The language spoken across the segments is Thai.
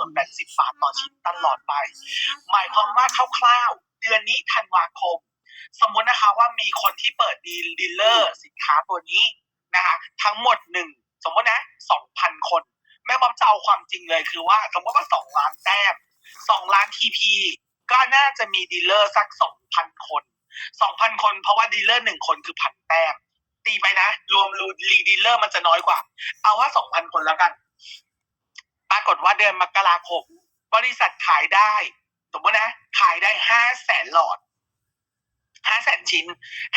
ส่วนแบ่ง10บาทต่อชิ้นตลอดไป หมายความว่าคร่าวๆ เดือนนี้ธันวาคม สมมตินะคะว่ามีคนที่เปิดดีลดีลเลอร์สินค้าตัวนี้นะคะทั้งหมดหนึ่งสมมตินะสองพันคน แม่บ๊อมจะเอาความจริงเลยคือว่า สมมติว่าสองล้านแต้มสองล้านทีพีก็น่าจะมีดีลเลอร์สักสองพันคนสองพันคนเพราะว่าดีลเลอร์หนึ่งคนคือพันแต้มตีไปนะ รวมรูลีดีลเลอร์มันจะน้อยกว่า เอาว่าสองพันคนแล้วกัน ปรากฏว่าเดือนมกราคม บริษัทขายได้ สมมตินะ ขายได้ห้าแสนหลอดห้าแสนชิ้น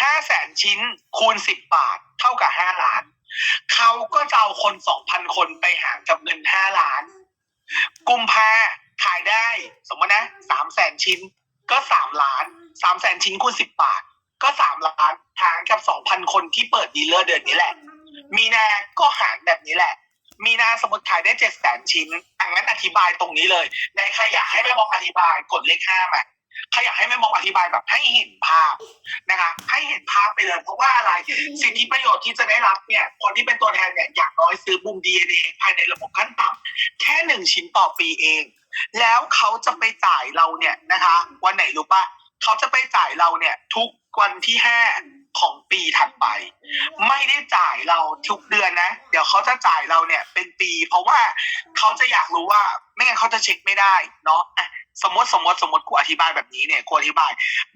ห้าแสนชิ้น คูณสิบบาท เท่ากับห้าล้าน เขาก็จะเอาคนสองพันคนไปหารกับเงินห้าล้าน กุมภาขายได้ สมมตินะสามแสนชิ้น ก็สามล้านสามแสนชิ้นคูณสิบบาท ก็สามล้านหารกับสองพันคนที่เปิดดีลเลอร์เดือนนี้แหละ มีนาก็หารแบบนี้แหละ มีนาสมมติขายได้เจ็ดแสนชิ้นอังนั้นอธิบายตรงนี้เลยในใครอยากให้แม่บอกอธิบายกดเลขห้ามาใครอยากให้แม่บอกอธิบายแบบให้เห็นภาพนะคะ ให้เห็นภาพไปเลยเพราะว่าอะไรสิทธิประโยชน์ที่จะได้รับเนี่ย คนที่เป็นตัวแทนเนี่ยอย่างน้อยซื้อบูมดีเอภายในระบบขั้นต่ำแค่หนึ่งชิ้นต่อปีเอง แล้วเขาจะไปจ่ายเราเนี่ยนะคะ วันไหนรู้ปะเขาจะไปจ่ายเราเนี่ย ทุกวันที่ห้า ของปีถัดไป ไม่ได้จ่ายเราทุกเดือนนะ เดี๋ยวเขาจะจ่ายเราเนี่ยเป็นปี เพราะว่าเขาจะอยากรู้ว่าไม่งั้นเขาจะเช็คไม่ได้เนาะอะสมมติสมมติสมมติกูอธิบายแบบนี้เนี่ยกูอธิบาย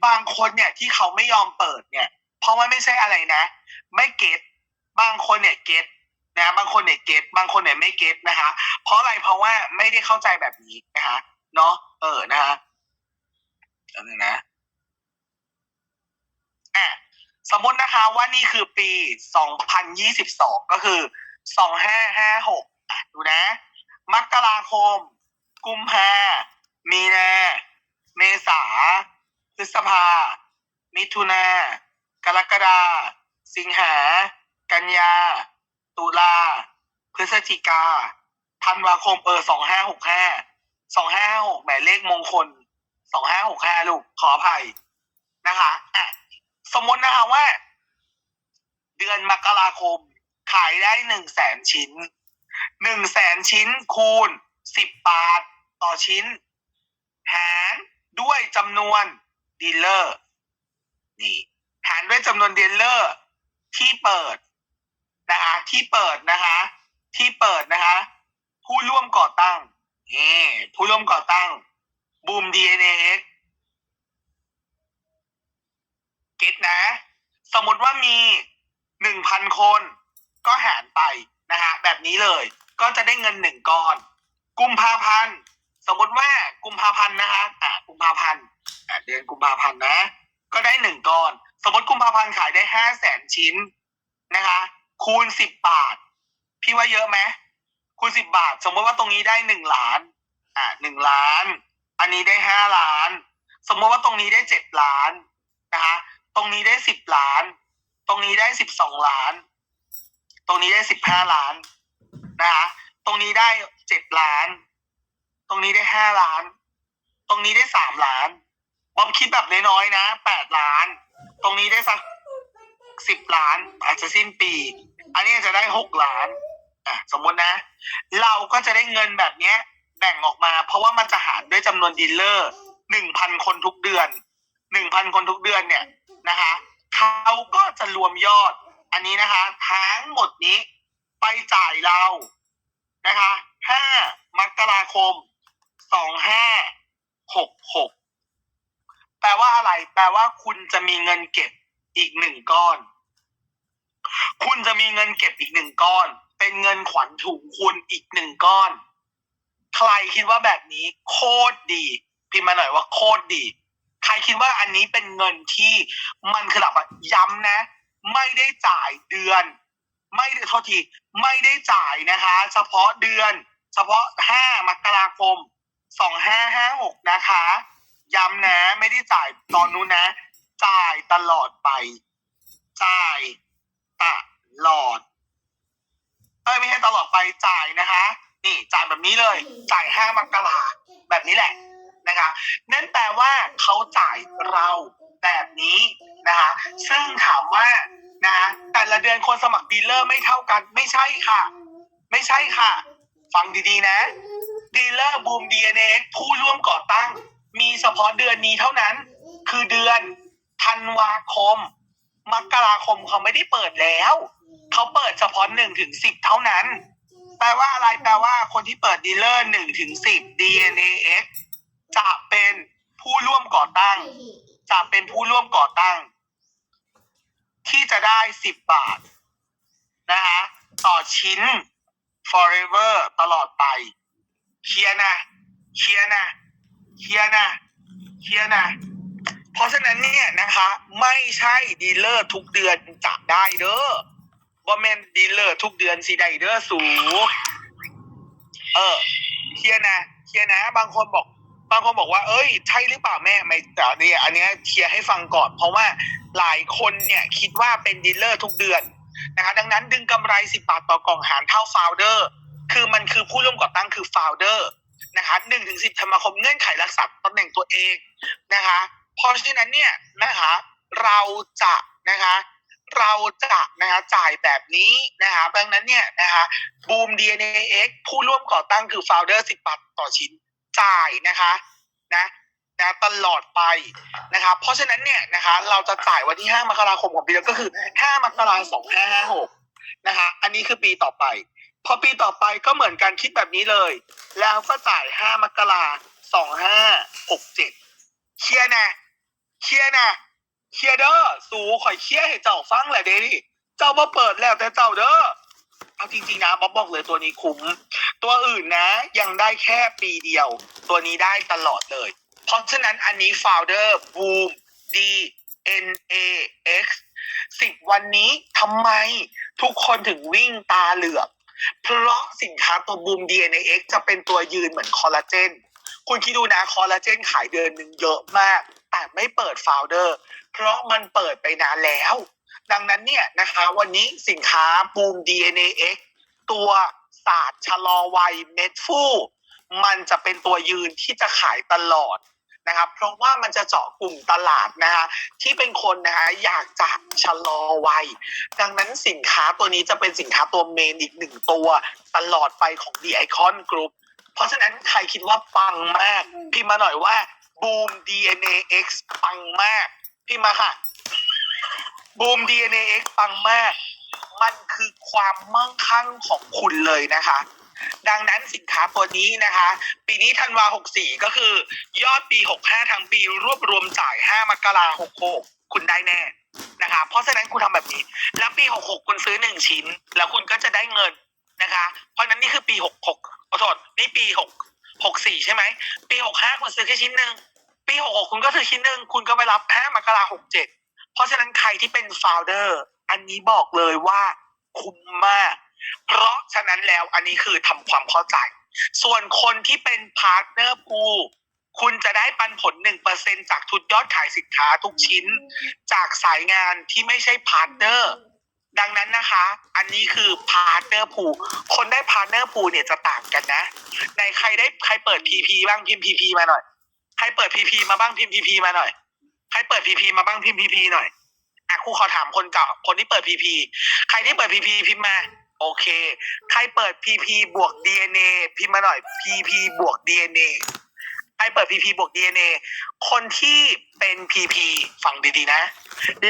บางคนเนี่ยที่เขาไม่ยอมเปิดเนี่ย เพราะว่าไม่ใช่อะไรนะ ไม่เก็ตบางคนเนี่ยเก็ตนะบางคนเนี่ยเก็ตบางคนเนี่ยไม่เก็ตนะคะ เพราะอะไรเพราะว่าไม่ได้เข้าใจแบบนี้นะคะเนาะเออนะคะอันนึงนะอะ สมมตินะคะว่านี่คือปี 2022 ก็คือ 2556 ดูนะ มกราคม กุมภามีนา เมษา พฤษภา มิถุนา กรกฎา สิงหา กันยา ตุลา พฤศจิกา ธันวาคม เออ 2565 2556 หมายเลขมงคล 2565 ลูก ขออภัยนะคะอะ สมมตินะคะว่า เดือนมกราคม ขายได้หนึ่งแสนชิ้นหนึ่งแสนชิ้นคูณสิบบาทต่อชิ้น หารด้วยจำนวนดีลเลอร์นี่หารด้วยจำนวนดีลเลอร์ ที่เปิดนะคะที่เปิดนะคะ ที่เปิดนะคะ ผู้ร่วมก่อตั้งนี่ผู้ร่วมก่อตั้งบูม DNAX เก็ตนะ สมมติว่ามีหนึ่งพันคนก็หารไปนะฮะแบบนี้เลยก็จะได้เงินหนึ่งก้อน กุมภาพันธ์สมมติว่ากุมภาพันธ์นะคะอะกุมภาพันธ์อะเดือนกุมภาพันธ์นะ ก็ได้หนึ่งก้อน สมมติกุมภาพันธ์ขายได้ห้าแสนชิ้นนะคะ คูณสิบบาท พี่ว่าเยอะไหมคูณสิบบาท สมมติว่าตรงนี้ได้หนึ่งล้าน อะหนึ่งล้าน อันนี้ได้ห้าล้าน สมมติว่าตรงนี้ได้เจ็ดล้านนะคะ ตรงนี้ได้สิบล้าน ตรงนี้ได้สิบสองล้าน ตรงนี้ได้สิบห้าล้านนะคะตรงนี้ได้เจ็ดล้าน ตรงนี้ได้ห้าล้าน ตรงนี้ได้สามล้านบอมคิดแบบน้อยๆนะแปดล้าน ตรงนี้ได้สักสิบล้าน อาจจะสิ้นปี อันนี้จะได้หกล้านอะสมมตินะ เราก็จะได้เงินแบบเนี้ย แบ่งออกมา เพราะว่ามันจะหารด้วยจำนวนดีลเลอร์หนึ่งพันคนทุกเดือนหนึ่งพันคนทุกเดือนเนี่ย นะคะเขาก็จะรวมยอด อันนี้นะคะ ทั้งหมดนี้ไปจ่ายเรานะคะห้ามกราคมสองห้าหกหกแปลว่าอะไร แปลว่าคุณจะมีเงินเก็บอีกหนึ่งก้อน คุณจะมีเงินเก็บอีกหนึ่งก้อน เป็นเงินขวัญถุงคุณอีกหนึ่งก้อน ใครคิดว่าแบบนี้โคตรดี พิมพ์มาหน่อยว่าโคตรดี ใครคิดว่าอันนี้เป็นเงินที่มันคือแบบว่าย้ำนะ ไม่ได้จ่ายเดือน ไม่ได้โทษทีไม่ได้จ่ายนะคะ เฉพาะเดือน เฉพาะ5มกราคม2556นะคะย้ำนะไม่ได้จ่ายตอนนู้นนะ จ่ายตลอดไป จ่ายตลอดเอ้ยไม่ใช่ตลอดไปจ่ายนะคะ นี่จ่ายแบบนี้เลย จ่าย5มกราแบบนี้แหละ นะคะนั่นแปลว่าเขาจ่ายเราแบบนี้นะคะซึ่งถามว่านะแต่ละเดือนคนสมัครดีลเลอร์ไม่เท่ากัน ไม่ใช่ค่ะ ไม่ใช่ค่ะ ฟังดีๆนะดีลเลอร์บูม DNA ผู้ร่วมก่อตั้ง มีเฉพาะเดือนนี้เท่านั้น คือเดือนธันวาคม มกราคมเขาไม่ได้เปิดแล้ว เขาเปิดเฉพาะหนึ่งถึงสิบเท่านั้น แปลว่าอะไรแปลว่าคนที่เปิดดีลเลอร์หนึ่งถึงสิบ DNAX จะเป็นผู้ร่วมก่อตั้ง จะเป็นผู้ร่วมก่อตั้ง ที่จะได้สิบบาทนะฮะต่อชิ้น forever ตลอดไปเคลียร์นะเคลียร์นะเคลียร์นะเคลียร์นะ เพราะฉะนั้นเนี่ยนะคะ ไม่ใช่ดีลเลอร์ทุกเดือนจะได้เด้อบ่แม่นดีลเลอร์ทุกเดือนสิได้เด้อสู เออเคลียร์นะเคลียร์นะ บางคนบอก บางคนบอกว่า เอ้ย ใช่หรือเปล่าแม่ไม่แต่เนี่ยอันเนี้ยเคลียร์ให้ฟังก่อน เพราะว่าหลายคนเนี่ยคิดว่าเป็นดีลเลอร์ทุกเดือนนะคะดังนั้นดึงกำไร 10 บาทต่อกล่องหารเท่าฟาวเดอร์คือมันคือผู้ร่วมก่อตั้งคือฟาวเดอร์นะคะหนึ่งถึงสิบธันวาคมเงื่อนไขรักษาตำแหน่งตัวเองนะคะเพราะฉะนั้นเนี่ยนะคะเราจะนะคะเราจะนะคะจ่ายแบบนี้นะคะดังนั้นเนี่ยนะคะบูม DNAX ผู้ร่วมก่อตั้งคือ founder 10บาทต่อชิ้น จ่ายนะคะนะนะตลอดไปนะคะเพราะฉะนั้นเนี่ยนะคะ เราจะจ่ายวันที่ 5 มกราคมของปีแล้วก็คือ 5 มกราคม 2556 นะคะ อันนี้คือปีต่อไป พอปีต่อไปก็เหมือนกันคิดแบบนี้เลย แล้วก็จ่าย 5 มกราคม 2567 เคลียร์นะ เคลียร์นะ เคลียร์เด้อ สูข่อยเคลียร์ให้เจ้าฟังแหละเดนี่เจ้ามาเปิดแล้วแต่เจ้าเด้อ เอาจริงๆนะบ๊อบบอกเลยตัวนี้คุ้ม ตัวอื่นนะ ยังได้แค่ปีเดียว ตัวนี้ได้ตลอดเลย เพราะฉะนั้นอันนี้ founder boom D N A X สิบวันนี้ทำไมทุกคนถึงวิ่งตาเหลือก เพราะสินค้าตัว boom DNAX จะเป็นตัวยืนเหมือนคอลลาเจน คุณคิดดูนะคอลลาเจนขายเดือนหนึ่งเยอะมาก แต่ไม่เปิด founder เพราะมันเปิดไปนานแล้ว ดังนั้นเนี่ยนะคะวันนี้สินค้า boom DNAX ตัวศาสตร์ชะลอวัยเม็ดฟูมันจะเป็นตัวยืนที่จะขายตลอดนะครับเพราะว่ามันจะเจาะกลุ่มตลาดนะคะที่เป็นคนนะคะอยากจะชะลอวัย ดังนั้นสินค้าตัวนี้จะเป็นสินค้าตัวเมนอีกหนึ่งตัวตลอดไปของ The Icon Group เพราะฉะนั้นใครคิดว่าปังมาก พิมพ์มาหน่อยว่า Boom DNA X ปังมาก พิมพ์มาค่ะ Boom DNA X ปังมาก มันคือความมั่งคั่งของคุณเลยนะคะ ดังนั้นสินค้าตัวนี้นะคะ ปีนี้ธันวา 64 ก็คือ ยอดปี 65 ทั้งปีรวบรวมจ่าย 5 มกราคม66 คุณได้แน่นะคะ เพราะฉะนั้นคุณทำแบบนี้ แล้วปี 66 คุณซื้อ 1 ชิ้น แล้วคุณก็จะได้เงินนะคะ เพราะฉะนั้นนี่คือปี 66ขอโทษนี่ปี 6 64 ใช่ไหม ปี 65 คุณซื้อแค่ชิ้นหนึ่งปี 66 คุณก็ซื้อชิ้นหนึ่งคุณก็ไปรับ 5 มกราคม67 เพราะฉะนั้นใครที่เป็น founder อันนี้บอกเลยว่าคุ้มมาก เพราะฉะนั้นแล้วอันนี้คือทำความเข้าใจ ส่วนคนที่เป็นพาร์ทเนอร์พูคุณจะได้ปันผล 1%จากทุนยอดขายสินค้าทุกชิ้น จากสายงานที่ไม่ใช่พาร์ทเนอร์ ดังนั้นนะคะ อันนี้คือพาร์ทเนอร์พูคนได้พาร์ทเนอร์พูเนี่ยจะต่างกันนะ ในใครได้ใครเปิด PP บ้างพิมพ์ PP มาหน่อย ใครเปิด PP มาบ้างพิมพ์ PP มาหน่อย รเปิด PP มาบ้างพิมพ์ PP หน่อยอะครูขอถามคนเก่าคนที่เปิด PP ใครที่เปิด PP พิมพ์มา โอเค ใครเปิด PP บวก DNA พิมพ์มาหน่อย PP บวก DNA ใครเปิด PP บวก DNA คนที่เป็น PP ฟังดีๆนะ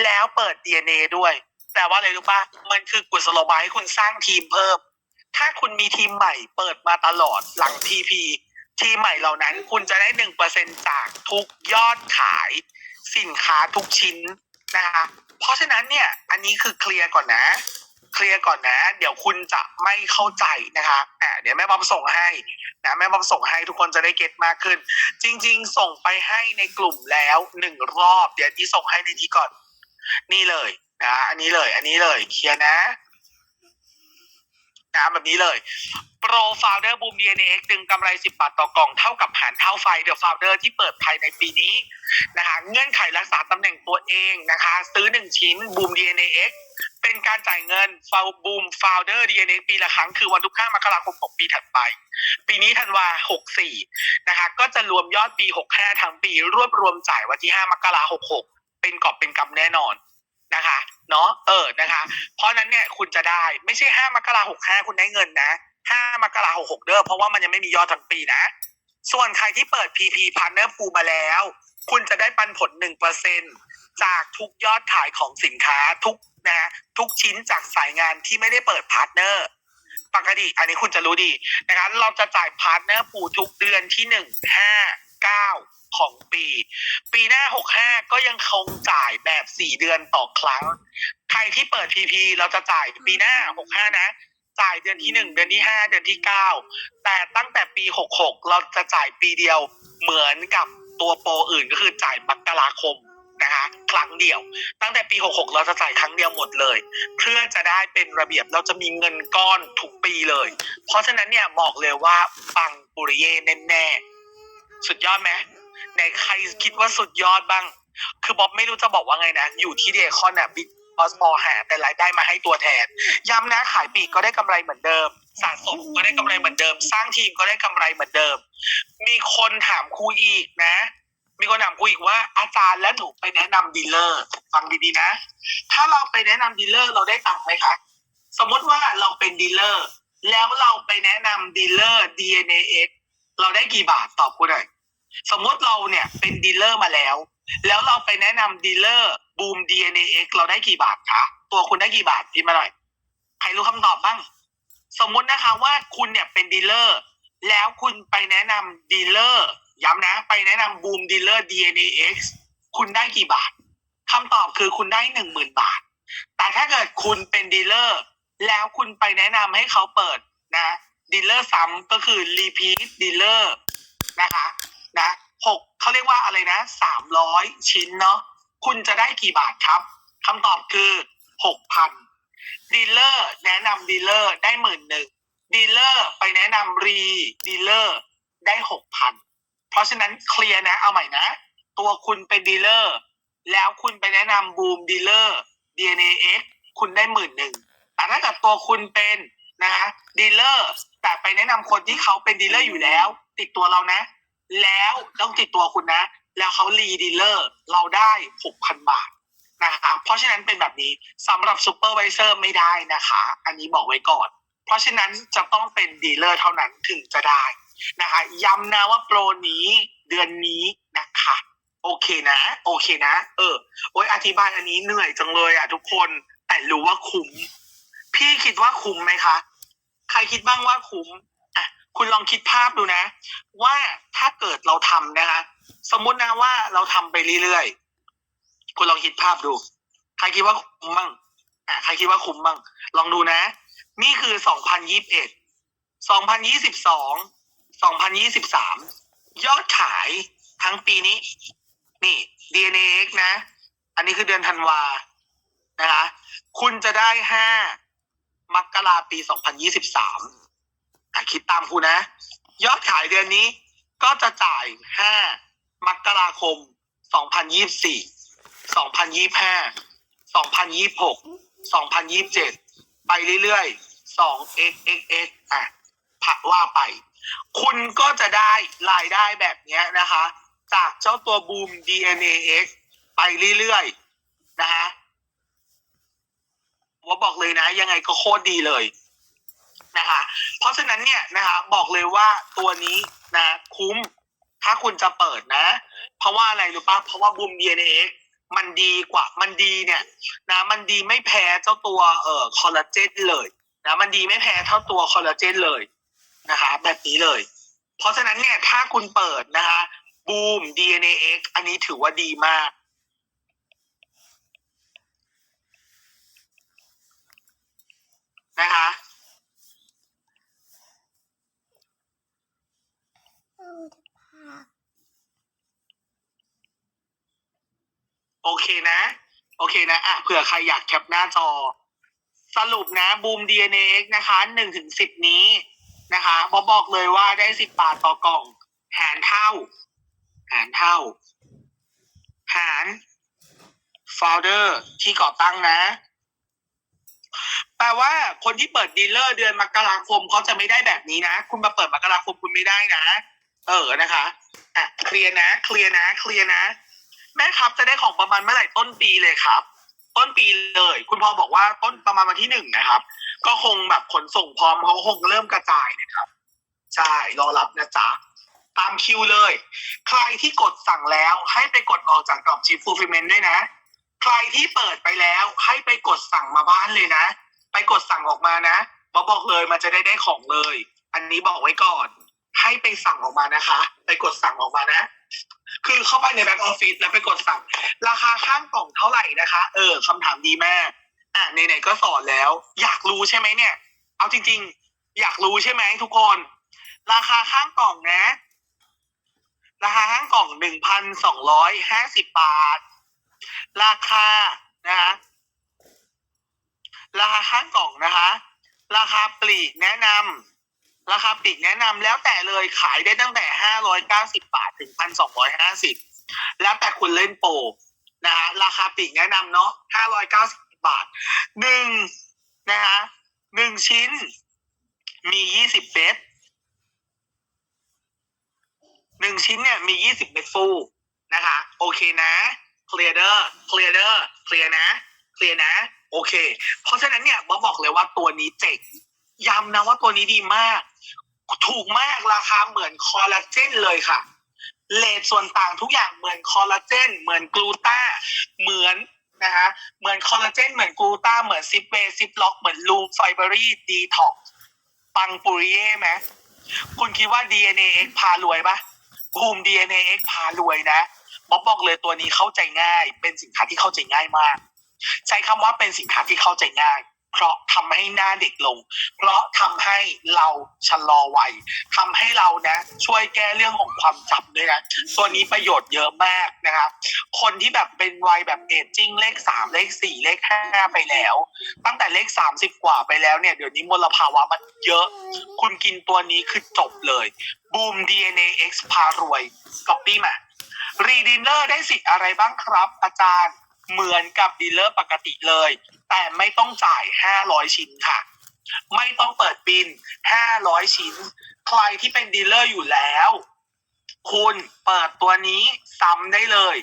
แล้วเปิด DNA ด้วย แต่ว่าอะไรรู้ปะมันคือกุศโลบายให้คุณสร้างทีมเพิ่ม ถ้าคุณมีทีมใหม่เปิดมาตลอดหลัง PP ทีมใหม่เหล่านั้นคุณจะได้หนึ่งเปอร์เซ็นจากทุกยอดขาย สินค้าทุกชิ้นนะคะเพราะฉะนั้นเนี่ยอันนี้คือเคลียร์ก่อนนะ เคลียร์ก่อนนะ เดี๋ยวคุณจะไม่เข้าใจนะคะอ่าเดี๋ยวแม่บอมส่งให้นะแม่บอมส่งให้ทุกคนจะได้เก็ตมากขึ้น จริง ๆ ส่งไปให้ในกลุ่มแล้วหนึ่งรอบ เดี๋ยวที่ส่งให้ในนี้ก่อน นี่เลยนะอันนี้เลย อันนี้เลยเคลียร์นะนะแบบนี้เลยโปรฟาวเดอร์บูม DNA ดึงกำไร 10 บาทต่อกล่องเท่ากับหารเท่าไฟเดอะฟาวเดอร์ที่เปิดภายในปีนี้น เงื่อนไขรักษาตำแหน่งตัวเองนะคะ ซื้อ 1 ชิ้นบูม DNA X เป็นการจ่ายเงินฟาวบูมฟาวเดอร์ DNA ปีละครั้งคือวันทุก5มกราคมของปีถัดไป ปีนี้ธันวา64 นะคะ ก็จะรวมยอดปี 65 ทั้งปีรวบรวมจ่ายวันที่ 5 มกราคม66 เป็นกอบเป็นกำแน่นอนนะคะเนาะเออนะคะ เพราะฉะนั้นเนี่ยคุณจะได้ไม่ใช่ 5 มกราคม65 คุณได้เงินนะ 5 มกราคม66 เด้อเพราะว่ามันยังไม่มียอดทั้งปีนะส่วนใครที่เปิด PP Partner Pool มาแล้ว คุณจะได้ปันผล1%จากทุกยอดขายของสินค้าทุกนะทุกชิ้นจากสายงานที่ไม่ได้เปิดพาร์ทเนอร์ปกติอันนี้คุณจะรู้ดีนะครับเราจะจ่ายพาร์ทเนอร์ปูทุกเดือนที่หนึ่งห้าเก้าของปี ปีหน้าหกห้าก็ยังคงจ่ายแบบสี่เดือนต่อครั้ง ใครที่เปิด PP เราจะจ่ายปีหน้าหกห้านะจ่ายเดือนที่หนึ่งเดือนที่ห้าเดือนที่เก้าแต่ตั้งแต่ปีหกหกเราจะจ่ายปีเดียวเหมือนกับ ตัวโปรอื่นก็คือจ่ายมกราคมนะคะครั้งเดียว ตั้งแต่ปี 66 เราจะจ่ายครั้งเดียวหมดเลย เพื่อจะได้เป็นระเบียบเราจะมีเงินก้อนทุกปีเลย เพราะฉะนั้นเนี่ยบอกเลยว่าปังปุริเย่แน่ๆสุดยอดไหมไหนใครคิดว่าสุดยอดบ้าง คือบ๊อบไม่รู้จะบอกว่าไงนะ อยู่ที่เดคอนน่ะบิ๊กบอสบอหาแต่รายได้มาให้ตัวแทนย้ำนะขายปีกก็ได้กำไรเหมือนเดิม สะสมก็ได้กำไรเหมือนเดิม สร้างทีมก็ได้กำไรเหมือนเดิม มีคนถามครูอีกนะ มีคนถามครูอีกว่า อาจารย์แล้วหนูไปแนะนำดีลเลอร์ฟังดีๆนะ ถ้าเราไปแนะนำดีลเลอร์เราได้ตังค์ไหมคะสมมติว่าเราเป็นดีลเลอร์แล้วเราไปแนะนำดีลเลอร์ DNAX เราได้กี่บาทตอบกูหน่อยสมมติเราเนี่ยเป็นดีลเลอร์มาแล้ว แล้วเราไปแนะนำดีลเลอร์บูม DNAX เราได้กี่บาทคะตัวคุณได้กี่บาทพิมพ์มาหน่อยใครรู้คำตอบบ้าง สมมุตินะคะว่าคุณเนี่ยเป็นดีลเลอร์ แล้วคุณไปแนะนำดีลเลอร์ย้ำนะ ไปแนะนำบูมดีลเลอร์ DNAX คุณได้กี่บาทคำตอบคือคุณได้หนึ่งหมื่นบาท แต่ถ้าเกิดคุณเป็นดีลเลอร์ แล้วคุณไปแนะนำให้เขาเปิดนะดีลเลอร์ซ้ำก็คือ repeat dealer นะคะนะหกเขาเรียกว่าอะไรนะสามร้อยชิ้นเนาะคุณจะได้กี่บาทครับคำตอบคือหกพัน ดีลเลอร์แนะนำดีลเลอร์ได้หมื่นหนึ่งดีลเลอร์ไปแนะนำรีดีลเลอร์ได้หกพันเพราะฉะนั้นเคลียร์นะเอาใหม่นะ ตัวคุณเป็นดีลเลอร์แล้วคุณไปแนะนำบูมดีลเลอร์ DNAX คุณได้หมื่นหนึ่งแต่ถ้าเกิดตัวคุณเป็นนะฮะดีลเลอร์แต่ไปแนะนำคนที่เขาเป็นดีลเลอร์อยู่แล้ว ติดตัวเรานะ แล้วต้องติดตัวคุณนะ แล้วเขารีดีลเลอร์เราได้หกพันบาท นะคะเพราะฉะนั้นเป็นแบบนี้สำหรับซูเปอร์วิเซอร์ไม่ได้นะคะ อันนี้บอกไว้ก่อน เพราะฉะนั้นจะต้องเป็นดีลเลอร์เท่านั้นถึงจะได้นะคะย้ำนะว่าโปรนี้เดือนนี้นะคะ โอเคนะ โอเคนะ เออโอ้ยอธิบายอันนี้เหนื่อยจังเลยอะทุกคนแต่รู้ว่าคุ้ม พี่คิดว่าคุ้มไหมคะ ใครคิดบ้างว่าคุ้มอะคุณลองคิดภาพดูนะ ว่าถ้าเกิดเราทำนะคะ สมมุตินะว่าเราทำไปเรื่อยๆ คุณลองคิดภาพดู ใครคิดว่าคุ้มบ้างอะใครคิดว่าคุ้มบ้างลองดูนะ นี่คือ2021 2022 2023ยอดขายทั้งปีนี้ นี่ DNAX นะ อันนี้คือเดือนธันวานะคะคุณจะได้ห้ามกราปี2023อะคิดตามคุณนะ ยอดขายเดือนนี้ก็จะจ่ายห้ามกราคมสองพันยี่สิบสี่ 2024 2025 2026 2027ไปเรื่อยๆ 2xxx อะผักว่าไป คุณก็จะได้รายได้แบบเนี้ยนะคะ จากเจ้าตัวบูม DNAX ไปเรื่อยๆนะคะว่าบอกเลยนะ ยังไงก็โคตรดีเลยนะคะ เพราะฉะนั้นเนี่ยนะคะ บอกเลยว่าตัวนี้นะ คุ้มถ้าคุณจะเปิดนะ เพราะว่าอะไรรู้ปะเพราะว่าบูม DNAX มันดีกว่ามันดีเนี่ยนะมันดีไม่แพ้เจ้าตัวเอ่อคอลลาเจนเลยนะมันดีไม่แพ้เท่าตัวคอลลาเจนเลยนะคะ แบบนี้เลย เพราะฉะนั้นเนี่ยถ้าคุณเปิดนะคะบูม DNAX อันนี้ถือว่าดีมากนะคะ โอเคนะ โอเคนะอะเผื่อใครอยากแคปหน้าจอ สรุปนะบูม DNAX นะคะหนึ่งถึงสิบนี้นะคะบอบอกเลยว่าได้สิบบาทต่อกล่อง หารเท่า หารเท่า หารโฟลเดอร์ที่ก่อตั้งนะ แปลว่าคนที่เปิดดีลเลอร์เดือนมกราคมเขาจะไม่ได้แบบนี้นะ คุณมาเปิดมกราคมคุณไม่ได้นะ เออนะคะ อะ เคลียร์นะ เคลียร์นะ เคลียร์นะ แม่ครับจะได้ของประมาณเมื่อไหร่ต้นปีเลยครับ ต้นปีเลย คุณพ่อบอกว่าต้นประมาณวันที่หนึ่งนะครับ ก็คงแบบขนส่งพร้อมเขาคงเริ่มกระจายนะครับ ใช่รอรับนะจ๊ะตามคิวเลย ใครที่กดสั่งแล้วให้ไปกดออกจากกรอบชิปฟูลฟิเมนด้วยนะ ใครที่เปิดไปแล้วให้ไปกดสั่งมาบ้านเลยนะ ไปกดสั่งออกมานะบอกบอกเลยมันจะได้ได้ของเลย อันนี้บอกไว้ก่อน ให้ไปสั่งออกมานะคะ ไปกดสั่งออกมานะ คือเข้าไปในแบ็กออฟฟิศแล้วไปกดสั่ง ราคาข้างกล่องเท่าไหร่นะคะ เออคำถามดีมาก อะไหนๆก็สอนแล้ว อยากรู้ใช่ไหมเนี่ย เอาจริง ๆ อยากรู้ใช่ไหมทุกคน ราคาข้างกล่องนะ ราคาข้างกล่องหนึ่งพันสองร้อยห้าสิบบาท ราคานะคะราคาข้างกล่องนะคะ ราคาปลีกแนะนำ ราคาปลีกแนะนำแล้วแต่เลยขายได้ตั้งแต่ห้าร้อยเก้าสิบาทถึงพันสองร้อยห้าสิบแล้วแต่คุณเล่นโปรนะคะราคาปลีกแนะนำเนาะห้าร้อยเก้าสิบบาทหนึ่งนะคะหนึ่งชิ้น มียี่สิบเมตรหนึ่งชิ้นเนี่ยมียี่สิบเมตรฟูนะคะ โอเคนะเคลียร์เดอร์เคลียร์เดอร์เคลียร์นะเคลียร์นะ โอเค เพราะฉะนั้นเนี่ยบอบอกเลยว่าตัวนี้เจ๋ง ย้ำนะว่าตัวนี้ดีมาก ถูกมากราคาเหมือนคอลลาเจนเลยค่ะ เลทส่วนต่างทุกอย่างเหมือนคอลลาเจน เหมือนกลูตาเหมือนนะคะเหมือนคอลลาเจน เหมือนกลูตาเหมือนซิปเบซิปล็อก เหมือนลูไฟเบอรี่ดีท็อกปังปุริเย่ไหมคุณคิดว่า DNA X พารวยปะภูมิ DNA X พารวยนะบ๊อบบอกเลยตัวนี้เข้าใจง่าย เป็นสินค้าที่เข้าใจง่ายมาก ใช้คำว่าเป็นสินค้าที่เข้าใจง่าย เพราะทำให้หน้าเด็กลง เพราะทำให้เราชะลอวัยทำให้เรานะ ช่วยแก้เรื่องของความจำด้วยนะตัวนี้ประโยชน์เยอะมากนะครับ คนที่แบบเป็นวัยแบบเอจจิ้งเลขสามเลขสี่เลขห้าไปแล้ว ตั้งแต่เลขสามสิบกว่าไปแล้วเนี่ย เดี๋ยวนี้มลภาวะมันเยอะ คุณกินตัวนี้คือจบเลยบูม DNA X พารวยก๊อปปี้มารีดีลเลอร์ได้สิทธิ์อะไรบ้างครับ อาจารย์ เหมือนกับดีลเลอร์ปกติเลย แต่ไม่ต้องจ่าย 500 ชิ้นค่ะ ไม่ต้องเปิดบิน 500 ชิ้น ใครที่เป็นดีลเลอร์อยู่แล้ว คุณเปิดตัวนี้ซ้ำได้เลย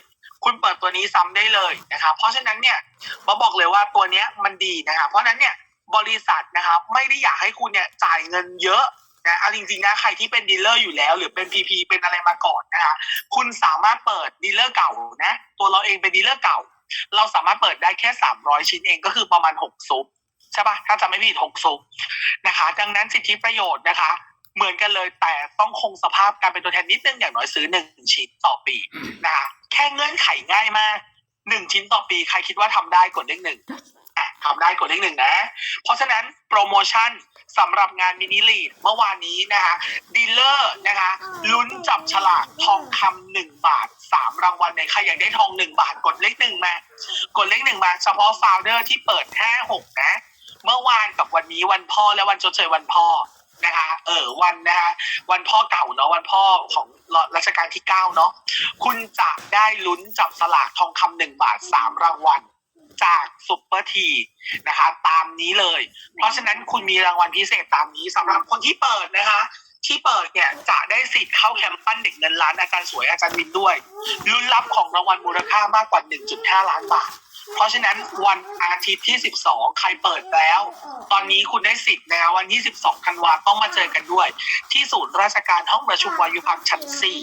คุณเปิดตัวนี้ซ้ำได้เลยนะครับเพราะฉะนั้นเนี่ยมาบอกเลยว่าตัวเนี้ยมันดีนะครับเพราะฉะนั้นเนี่ยบริษัทนะครับไม่ได้อยากให้คุณเนี่ยจ่ายเงินเยอะนะเอาจริงๆนะใครที่เป็นดีลเลอร์อยู่แล้ว หรือเป็น PP เป็นอะไรมาก่อนนะคะคุณสามารถเปิดดีลเลอร์เก่านะ ตัวเราเองเป็นดีลเลอร์เก่า เราสามารถเปิดได้แค่300ชิ้นเองก็คือประมาณ6ซุปใช่ปะถ้าจะไม่ผิด6ซุปนะคะ ดังนั้นสิทธิประโยชน์นะคะ เหมือนกันเลยแต่ต้องคงสภาพการเป็นตัวแทนนิดนึงอย่างน้อยซื้อ1ชิ้นต่อปีนะคะแค่เงื่อนไขง่ายมาก1ชิ้นต่อปีใครคิดว่าทำได้กดเลขหนึ่งทำได้กดเลขหนึ่งนะ เพราะฉะนั้นโปรโมชั่นสำหรับงานมินิลีดเมื่อวานนี้นะคะดีลเลอร์นะคะลุ้นจับฉลากทองคำหนึ่งบาท สามรางวัลในใครอยากได้ทองหนึ่งบาทกดเลขหนึ่งมา กดเลขหนึ่งมาเฉพาะโฟลเดอร์ที่เปิดห้าหกนะ เมื่อวานกับวันนี้วันพ่อและวันชดเชยวันพ่อนะคะ เออวันนะคะวันพ่อเก่าเนาะวันพ่อของรัชกาลที่เก้าเนาะคุณจะได้ลุ้นจับสลากทองคำหนึ่งบาทสามรางวัลจากซุปเปอร์ทีนะคะ ตามนี้เลย เพราะฉะนั้นคุณมีรางวัลพิเศษตามนี้สำหรับคนที่เปิดนะคะ ที่เปิดเนี่ยจะได้สิทธิ์เข้าแคมปั้นเด็กเงินล้านอาจารย์สวยอาจารย์วินด้วยลุ้นรับของรางวัลมูลค่ามากกว่า 1.5 ล้านบาท เพราะฉะนั้นวันอาทิตย์ที่ 12 ใครเปิดแล้ว ตอนนี้คุณได้สิทธิ์นะคะวันที่ 12ธันวาต้องมาเจอกันด้วย ที่ศูนย์ราชการห้องประชุมวายุพักชั้น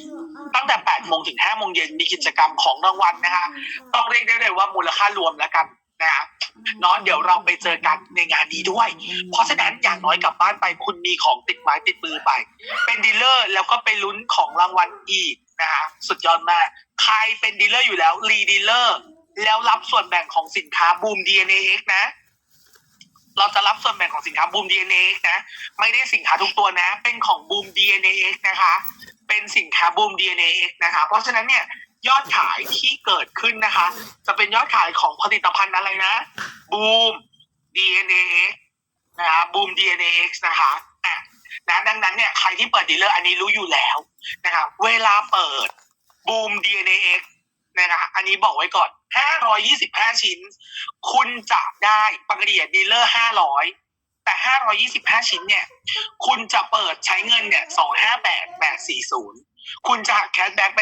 4 ตั้งแต่8โมงถึง5โมงเย็นมีกิจกรรมของรางวัลนะคะต้องเรียกได้เลยว่ามูลค่ารวมแล้วกัน นะคะเนาะเดี๋ยวเราไปเจอกันในงานนี้ด้วย เพราะฉะนั้นอย่างน้อยกลับบ้านไปคุณมีของติดไม้ติดมือไป เป็นดีลเลอร์แล้วก็ไปลุ้นของรางวัลอีกนะคะสุดยอดมาก ใครเป็นดีลเลอร์อยู่แล้วรีดีลเลอร์แล้วรับส่วนแบ่งของสินค้าบูม DNA X นะ เราจะรับส่วนแบ่งของสินค้าบูม DNA X นะ ไม่ได้สินค้าทุกตัวนะ เป็นของบูม DNA X นะคะ เป็นสินค้าบูม DNA X นะคะ เพราะฉะนั้นเนี่ย ยอดขายที่เกิดขึ้นนะคะ จะเป็นยอดขายของผลิตภัณฑ์อะไรนะบูม DNA นะคะบูม DNA X นะคะอะนะดังนั้นเนี่ยใครที่เปิดดีลเลอร์อันนี้รู้อยู่แล้วนะคะเวลาเปิดบูม DNA X นะคะอันนี้บอกไว้ก่อน 525 ชิ้น คุณจะได้ปกติดีลเลอร์ 500 แต่ 525 ชิ้นเนี่ย คุณจะเปิดใช้เงินเนี่ย 258 840 คุณจะหักแคชแบ็กไป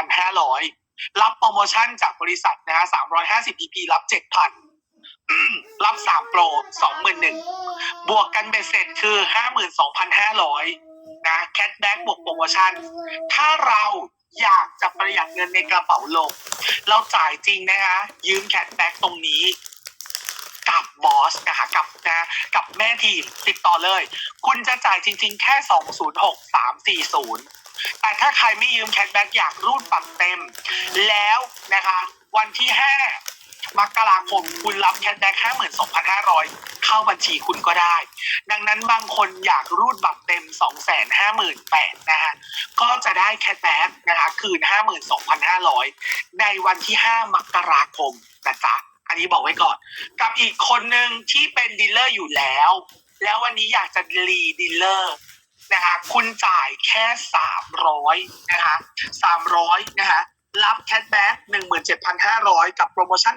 31,500รับโปรโมชั่นจากบริษัทนะฮะ350 EP รับ7,000รับสามโปรสองหมื่นหนึ่งบวกกันเบ็ดเสร็จคือห้าหมื่นสองพันห้าร้อยนะแคทแบ็กบวกโปรโมชั่น ถ้าเราอยากจะประหยัดเงินในกระเป๋าลง เราจ่ายจริงนะคะ ยืมแคทแบ็กตรงนี้กับบอสนะคะกับนะกับแม่ทีมติดต่อเลย คุณจะจ่ายจริง ๆ แค่206 340 แต่ถ้าใครไม่ยืมแคทแบ็กอยากรูดบัตรเต็ม แล้วนะคะวันที่ 5 มกราคมคุณรับแคทแบ็ก52,500เข้าบัญชีคุณก็ได้ ดังนั้นบางคนอยากรูดบัตรเต็ม258,000นะฮะก็จะได้แคทแบ็กนะคะคืน52,500ในวันที่ 5 มกราคมนะจ๊ะอันนี้บอกไว้ก่อน กับอีกคนหนึ่งที่เป็นดีลเลอร์อยู่แล้ว แล้ววันนี้อยากจะรีดีลเลอร์ นะคะคุณจ่ายแค่300นะคะ300นะคะรับแคทแบ็ก17,500กับโปรโมชั่น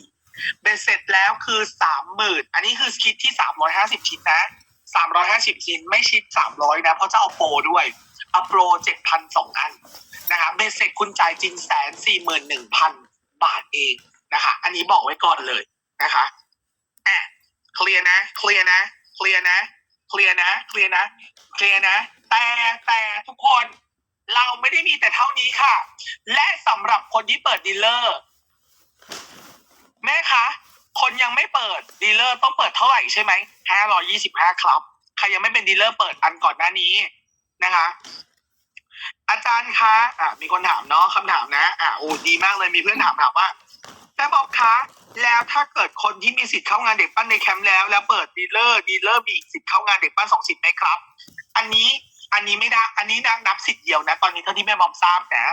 14,000เป็เสร็จแล้วคือ30,000อันนี้คือคิดที่350ชิ้นนะ350ชิ้นไม่ชิด300นะ เพราะจะเอาโปรด้วยเอาโปร7,200อันนะคะเบสเสร็จคุณจ่ายจริงแสนสี่หมื่นหนึ่งพันบาทเองนะคะ อันนี้บอกไว้ก่อนเลยนะคะอะเคลียร์นะ เคลียร์นะ เคลียร์นะ เคลียร์นะ เคลียร์นะ เคลียร์นะ แต่แต่ทุกคนเราไม่ได้มีแต่เท่านี้ค่ะ และสำหรับคนที่เปิดดีลเลอร์ แม่คะ คนยังไม่เปิดดีลเลอร์ต้องเปิดเท่าไหร่ใช่ไหมห้าร้อยี่สิบห้าครับ ใครยังไม่เป็นดีลเลอร์เปิดอันก่อนหน้านี้นะคะ อาจารย์คะ อะ มีคนถามเนาะคำถามนะ อะโอ้ดีมากเลยมีเพื่อนถามถามว่า แต่บอกคะแล้วถ้าเกิดคนที่มีสิทธิ์เข้างานเด็กปั้นในแคมป์แล้ว แล้วเปิดดีลเลอร์ดีลเลอร์มีสิทธิ์เข้างานเด็กปั้นสองสิทธิ์ไหมครับ อันนี้อันนี้ไม่ได้อันนี้นับนับสิทธิ์เดียวนะ ตอนนี้เท่าที่แม่บอมทราบนะ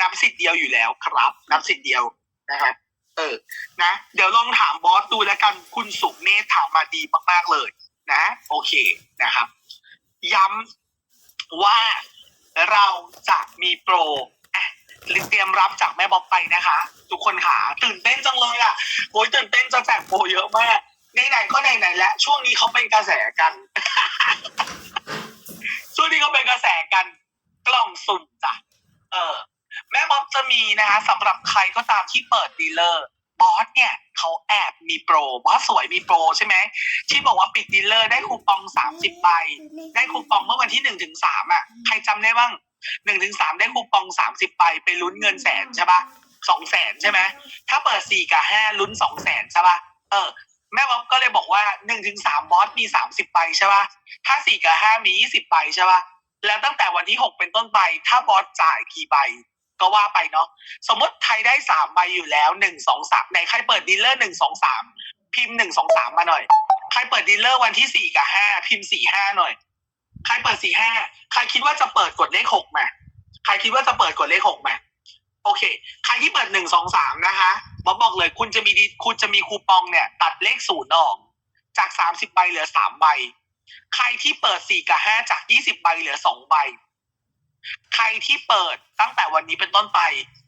นับสิทธิ์เดียวอยู่แล้วครับ นับสิทธิ์เดียวนะครับเออนะ เดี๋ยวลองถามบอสดูแล้วกันคุณสุเมธถามมาดีมากๆเลย นะ โอเคนะครับ ย้ำว่าเราจะมีโปร เตรียมรับจากแม่บ๊อบไปนะคะ ทุกคนค่ะตื่นเต้นจังเลยอะโอ้ยตื่นเต้นจะแจกโปรเยอะมากไหนๆก็ไหนๆแล้วช่วงนี้เขาเป็นกระแสกัน ช่วงนี้เขาเป็นกระแสกันกล่องสุ่มจ้ะเออ แม่บ๊อบจะมีนะคะสำหรับใครก็ตามที่เปิดดีลเลอร์บอสเนี่ยเขาแอบมีโปรบอสสวยมีโปรใช่ไหมที่บอกว่าปิดดีลเลอร์ได้คูปองสามสิบใบ ได้คูปองเมื่อวันที่หนึ่งถึงสามอะ ใครจำได้บ้าง หนึ่งถึงสามได้คูปองสามสิบใบไปลุ้นเงินแสนใช่ปะสองแสนใช่ไหมถ้าเปิดสี่กับห้าลุ้นสองแสนใช่ปะเออ แม่บ๊อบก็เลยบอกว่าหนึ่งถึงสามบอสมีสามสิบใบใช่ปะถ้าสี่กับห้ามียี่สิบใบใช่ปะแล้วตั้งแต่วันที่หกเป็นต้นไป ถ้าบอสจ่ายกี่ใบก็ว่าไปเนาะสมมติใครได้สามใบอยู่แล้วหนึ่งสองสามไหนใครเปิดดีลเลอร์หนึ่งสองสามพิมพ์หนึ่งสองสามมาหน่อย ใครเปิดดีลเลอร์วันที่สี่กับห้าพิมพ์สี่ห้าหน่อย ใครเปิดสี่ห้าใครคิดว่าจะเปิดกดเลขหกมาใครคิดว่าจะเปิดกดเลขหกมาโอเค ใครที่เปิดหนึ่งสองสามนะคะบอบอกเลยคุณจะมีดีคุณจะมีคูปองเนี่ย ตัดเลขศูนย์ออก จากสามสิบใบเหลือสามใบ ใครที่เปิดสี่กับห้าจากยี่สิบใบเหลือสองใบ ใครที่เปิดตั้งแต่วันนี้เป็นต้นไป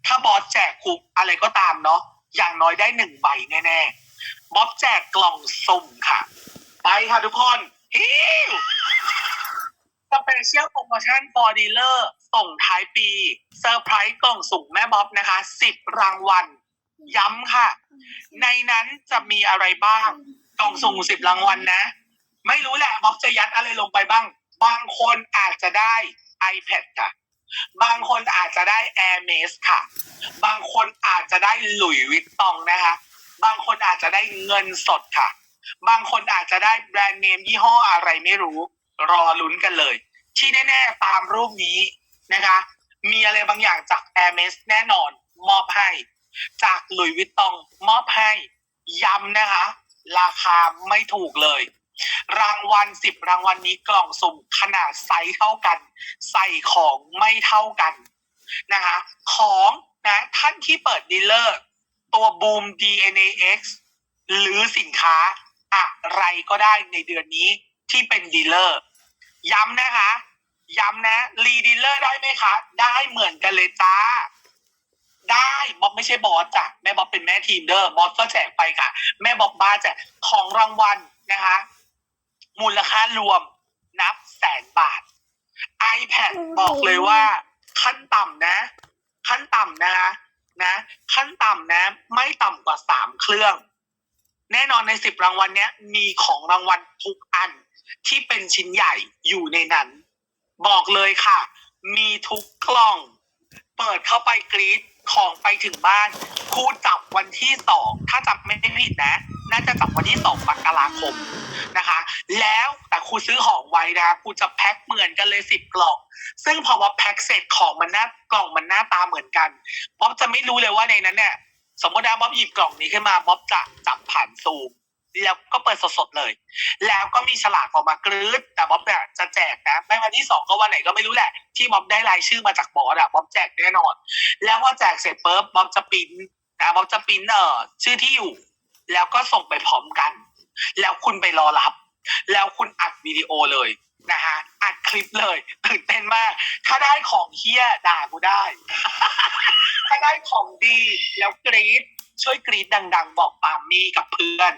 ถ้าบอสแจกคูปอะไรก็ตามเนาะอย่างน้อยได้หนึ่งใบแน่ๆบอสแจกกล่องสุ่มค่ะ ไปค่ะทุกคนฮิว สเปเชียลโปรโมชั่น for dealer ส่งท้ายปีเซอร์ไพรส์กล่องสุ่มแม่บ๊อบนะคะสิบรางวัล ย้ำค่ะ ในนั้นจะมีอะไรบ้าง กล่องสุ่มสิบรางวัลนะ ไม่รู้แหละบ๊อบจะยัดอะไรลงไปบ้าง บางคนอาจจะได้ iPad ค่ะ บางคนอาจจะได้ Air m a s ค่ะ บางคนอาจจะได้หลุยวิตตองนะคะ บางคนอาจจะได้เงินสดค่ะ บางคนอาจจะได้แบรนด์เนมยี่ห้ออะไรไม่รู้ รอลุ้นกันเลย ที่แน่ๆตามรูปนี้นะคะ มีอะไรบางอย่างจาก Air m a s แน่นอนมอบให้ จากหลุยวิตตองมอบให้ ย้ำนะคะ ราคาไม่ถูกเลย รางวัลสิบรางวัลนี้กล่องสุ่มขนาดไซส์เท่ากัน ใส่ของไม่เท่ากันนะคะ ของนะท่านที่เปิดดีลเลอร์ ตัวบูม DNAX หรือสินค้าอะไรก็ได้ในเดือนนี้ที่เป็นดีลเลอร์ ย้ำนะคะ ย้ำนะรีดีลเลอร์ได้ไหมคะ ได้เหมือนกันเลยจ้า ได้บ๊อบไม่ใช่บอสจ้ะแม่บ๊อบเป็นแม่ทีมเด้อบอสก็แจกไปค่ะ แม่บ๊อบบ้าแจกของรางวัลนะคะ มูลค่ารวมนับแสนบาท iPad บอกเลยว่า ขั้นต่ำนะ ขั้นต่ำนะคะนะ ขั้นต่ำนะ ไม่ต่ำกว่าสามเครื่อง แน่นอนในสิบรางวัลเนี้ย มีของรางวัลทุกอัน ที่เป็นชิ้นใหญ่อยู่ในนั้น บอกเลยค่ะ มีทุกกล่อง เปิดเข้าไปกรีดของไปถึงบ้านครูจับวันที่สองถ้าจำไม่ผิดนะ น่าจะจับวันที่สองมกราคมนะคะ แล้วแต่ครูซื้อของไว้นะคะครูจะแพ็คเหมือนกันเลยสิบกล่อง ซึ่งพอว่าแพ็คเสร็จของมันหน้ากล่องมันหน้าตาเหมือนกันบ๊อบจะไม่รู้เลยว่าในนั้นเนี่ยสมมตินะบ๊อบหยิบกล่องนี้ขึ้นมาบ๊อบจะจับผ่านซูม แล้วก็เปิดสดๆเลย แล้วก็มีฉลากออกมากรืดแต่บ๊อบเนี่ยจะแจกนะไม่วันที่สองก็วันไหนก็ไม่รู้แหละ ที่บ๊อบได้รายชื่อมาจากบอสอะบ๊อบแจกแน่นอน แล้วพอแจกเสร็จปุ๊บบ๊อบจะปิ้นนะบ๊อบจะปิ้นเอ่อชื่อที่อยู่ แล้วก็ส่งไปพร้อมกัน แล้วคุณไปรอรับ แล้วคุณอัดวิดีโอเลยนะฮะอัดคลิปเลยตื่นเต้นมาก ถ้าได้ของเฮี้ยด่ากูได้ ถ้าได้ของดีแล้วกรี๊ด ช่วยกรีดดัง ๆ บอกปามี่กับเพื่อน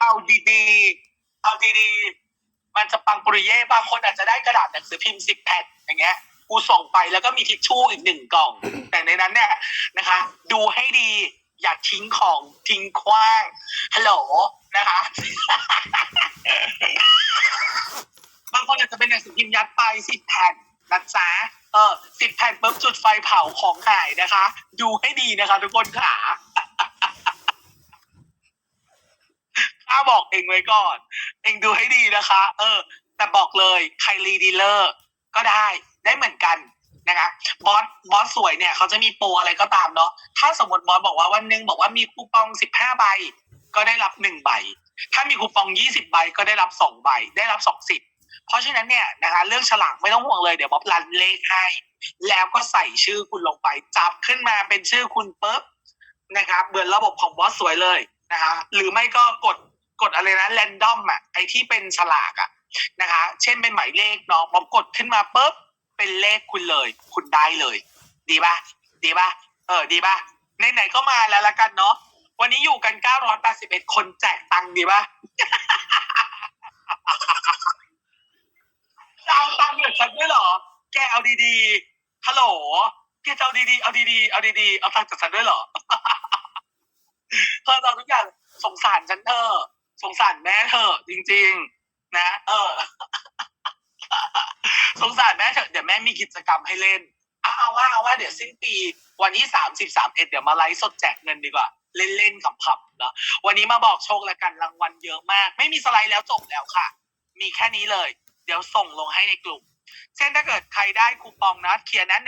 เอาดีๆ เอาดีๆ มันจะปังปริเย่บางคนอาจจะได้กระดาษหนังสือพิมพ์สิบแผ่นอย่างเงี้ย กูส่งไปแล้วก็มีทิชชู่อีกหนึ่งกล่อง แต่ในนั้นเนี่ยนะคะ ดูให้ดีอย่าทิ้งของทิ้งขว้างฮัลโหลนะคะ บางคนอาจจะเป็นหนังสือพิมพ์ยัดไปสิบแผ่นนะจ๊ะ เออสิบแผ่นปุ๊บจุดไฟเผาของหายนะคะ ดูให้ดีนะคะทุกคนขาข้าบอกเองไว้ก่อน เองดูให้ดีนะคะ เออ แต่บอกเลยใครรีดีลเลอร์ก็ได้ได้เหมือนกันนะคะบอสบอสสวยเนี่ยเขาจะมีโปรอะไรก็ตามเนาะถ้าสมมติบอสบอกว่าวันหนึ่งบอกว่ามีคูปองสิบห้าใบ ก็ได้รับหนึ่งใบ ถ้ามีคูปองยี่สิบใบก็ได้รับสองใบ ได้รับสองสิทธิ์ เพราะฉะนั้นเนี่ยนะคะเรื่องฉลากไม่ต้องห่วงเลยเดี๋ยวบอสรันเลขให้แล้วก็ใส่ชื่อคุณลงไป จับขึ้นมาเป็นชื่อคุณปุ๊บนะครับเหมือนระบบของบอสสวยเลยนะคะหรือไม่ก็กดกดอะไรนะแรนดอมอะไอที่เป็นฉลากอะนะคะ เช่นเป็นหมายเลขเนาะบอสกดขึ้นมาปุ๊บเป็นเลขคุณเลย คุณได้เลย ดีป่ะดีป่ะเออดีป่ะไหนๆก็มาแล้วละกันเนาะวันนี้อยู่กัน 981 คนแจกตังค์ดีป่ะ จะเอาตังค์เหมือนฉันด้วยเหรอ แกเอาดีๆฮัลโหลแกจะเอาดีๆเอาดีๆเอาดีๆเอาตังค์จากฉันด้วยเหรอ เธอเราทุกอย่างสงสารฉันเธอ สงสารแม่เธอจริง ๆ นะ เออ สงสารแม่เถอเดี๋ยวแม่มีกิจกรรมให้เล่นเอาว่าเอาว่าเดี๋ยวสิ้นปี วันที่สามสิบสามเอ็ดเดี๋ยวมาไลฟ์สดแจกเงินดีกว่า เล่นเล่นๆขำๆเนาะวันนี้มาบอกโชคล้วกันรางวัลเยอะมาก ไม่มีสไลด์แล้วจบแล้วค่ะ มีแค่นี้เลย เดี๋ยวส่งลงให้ในกลุ่ม เช่นถ้าเกิดใครได้คูปองนะเคลียร์นั้น